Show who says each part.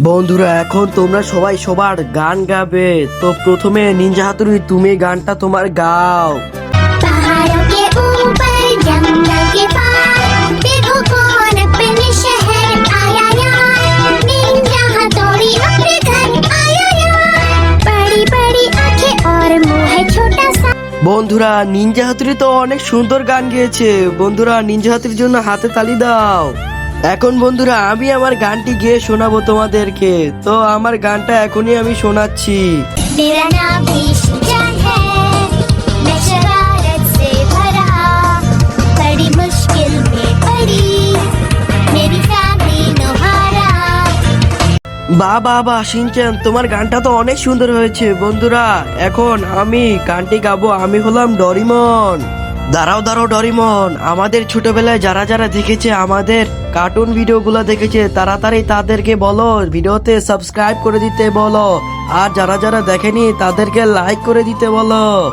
Speaker 1: বন্ধুরা এখন তোমরা সবাই সবার গান গাবে। তো প্রথমে নিনজা হাতুড়ি তুমি গানটা তোমার গাও। বন্ধুরা নিনজা হাতুড়ি তো অনেক সুন্দর গান গিয়েছে। বন্ধুরা নিনজা হাতুড়ির জন্য হাতে তালি দাও। এখন বন্ধুরা আমি আমার গানটি গিয়ে শোনাবো তোমাদেরকে। তো আমার গানটা এখনই আমি শোনাচ্ছি। বা বা সিনচান তোমার গানটা তো অনেক সুন্দর হয়েছে। বন্ধুরা এখন আমি গানটি গাবো আমি হলাম ডরিমন। দাঁড়াও দাঁড়াও ডরিমন আমাদের ছোটবেলায় যারা যারা দেখেছে আমাদের কার্টুন ভিডিওগুলো দেখেছে, তাড়াতাড়ি তাদেরকে বলো, ভিডিওতে সাবস্ক্রাইব করে দিতে বলো। আর যারা যারা দেখেনি, তাদেরকে লাইক করে দিতে বলো।